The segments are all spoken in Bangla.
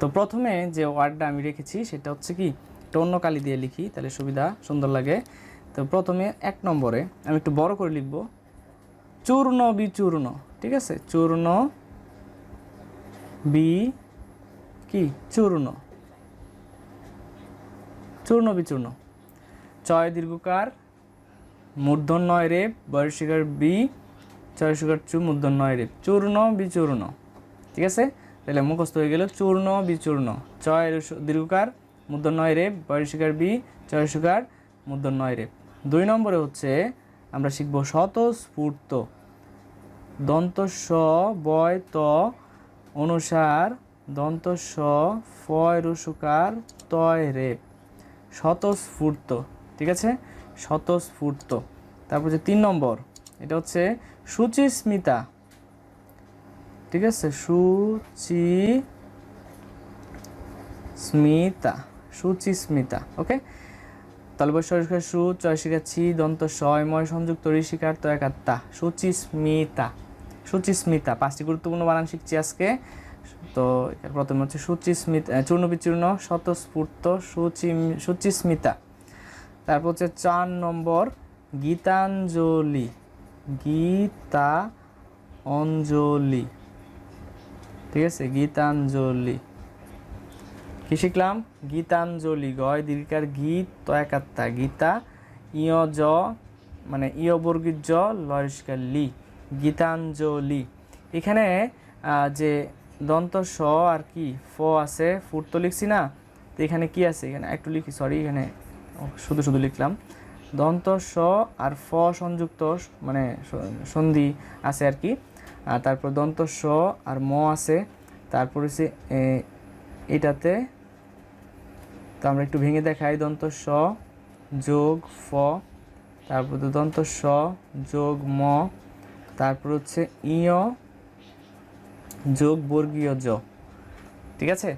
তো প্রথমে যে ওয়ার্ডটা আমি রেখেছি, সেটা হচ্ছে কি, একটা অন্য কালি দিয়ে লিখি, তাহলে সুবিধা, সুন্দর লাগে। তো প্রথমে এক নম্বরে আমি একটু বড় করে লিখব, চূর্ণ বিচূর্ণ, ঠিক আছে? চূর্ণ বি কি? চূর্ণ। চূর্ণ বিচূর্ণ। চয় দীর্ঘকার মূর্ধন নয় রেপ বয়সিকার বি চয়সিকার চু মূর্ধন নয় রেপ। চূর্ণ বিচূর্ণ, ঠিক আছে? তাহলে মুখস্থ হয়ে গেল চূর্ণ, বিচূর্ণ। চয় দীর্ঘকার নয় রেপ বয়সিকার বি চয়সিকার নয় রেপ। দুই নম্বরে হচ্ছে আমরা শিখব স্বতঃস্ফূর্ত। দন্ত স বয় ত অনুসার দন্ত স ফয় রুসুকার তয় রেপ স্বতঃস্ফূর্ত, ঠিক আছে? স্বতঃস্ফূর্ত। তারপর যে তিন নম্বর, এটা হচ্ছে সুচিস্মিতা। ঠিক আছে? সুচি স্মিতা সুচিস্মিতা ওকে? তাহলে বৈশ্বরিকা সু, চয় শিখাচ্ছি দন্ত ময়, সংযুক্ত ঋষিকার তো একাত্তা। সুচিস্মিতা সুচিস্মিতা পাঁচটি গুরুত্বপূর্ণ বানান শিখছি আজকে। তো প্রথমে হচ্ছে সুচিস্মিতা চূর্ণ বিচূর্ণ, স্বতঃস্ফূর্ত, সুচি সুচিস্মিতা তারপর হচ্ছে চার নম্বর, গীতাঞ্জলি গীতা অঞ্জলি ঠিক আছে? গীতাঞ্জলি। কি শিখলাম? গীতাঞ্জলি, গয় দীর্ঘার গীত তো একাত্তা গীতা, ইয় জ মানে ইয় বর্গীর জ, লরিষ্কার লি, গীতাঞ্জলি। এখানে যে দন্ত স আর কি, ফ আছে, ফুট তো লিখছি না, তো এখানে কি আছে? এখানে একটু লিখি সরি এখানে শুধু শুধু লিখলাম। দন্ত স আর ফ সংযুক্ত মানে সন্ধি আছে আর কি। আর তারপর দন্ত স আর ম আছে। তারপর হচ্ছে এটাতে তো আমরা একটু ভেঙে দেখাই, দন্ত স, যোগ, ফ। তারপর তো দন্ত স, যোগ, ম। তারপর হচ্ছে ইয় যোগ, বর্গীয় জ। ঠিক আছে?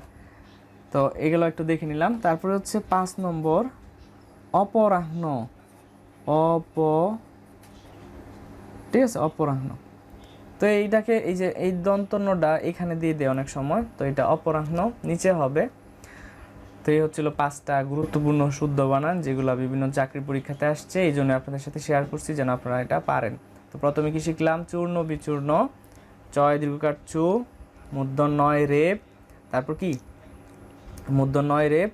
তো এগুলো একটু দেখে নিলাম। তারপরে হচ্ছে পাঁচ নম্বর, অপরাহ্ন। অপ, ঠিক আছে? অপরাহ্ন। তো এইটাকে এই যে এই দন্তন্যটা এখানে দিয়ে দেয় অনেক সময়, তো এটা অপরাহ্ন নিচে হবে। তো এই হচ্ছিল পাঁচটা গুরুত্বপূর্ণ শুদ্ধ বানান যেগুলো বিভিন্ন চাকরি পরীক্ষাতে আসছে, এই জন্য আপনাদের সাথে শেয়ার করছি যেন আপনারা এটা পারেন। তো প্রথমে কি শিখলাম? চূর্ণ, বিচূর্ণ, চয় দীর্ঘকার চু নয় রেপ, তারপর কি? মূর্ধন্যয়, রেপ,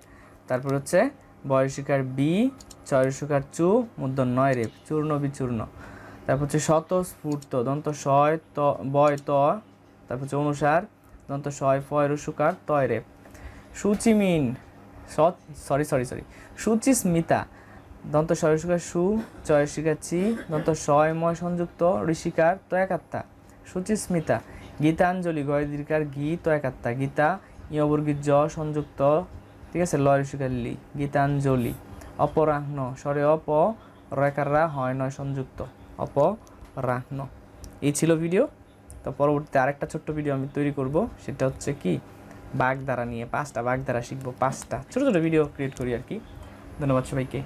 তারপর হচ্ছে বয়সিকার বি, চয়সিকার চু, মূর্ধন্যয়, রেপ, চূর্ণ, বিচূর্ণ। তারপর হচ্ছে স্বতঃস্ফূর্ত দন্ত শয় ত, বয় ত, তারপর হচ্ছে অনুসার, দন্ত শয় ফয় রসুকার তয় রেপ সুচিমিন সরি সরি সরি সুচিস্মিতা দন্ত সরসিকার সু চয়সিকার চি, দন্ত ময় সংযুক্ত, ঋষিকার তয়াকাত্তা। সুচিস্মিতা গীতাঞ্জলি গয় দীর্ঘার গী তয়াকাত্তা, গীতা, ইয়বর্গীর জ সংযুক্ত, ঠিক আছে লয় ঋষিকার লি, গীতাঞ্জলি, অপরাহ্ন, স্বরে অপ, রয়কাররা হয় নয় সংযুক্ত। অপরাহ্ন এই ছিল ভিডিও তো পরবর্তীতে আরেকটা ছোট্ট ভিডিও আমি তৈরি করব। সেটা হচ্ছে কি? বাগধারা নিয়ে। পাঁচটা বাগধারা শিখব, পাঁচটা। ছোটো ছোটো ভিডিও ক্রিয়েট করি আর কি। ধন্যবাদ সবাইকে।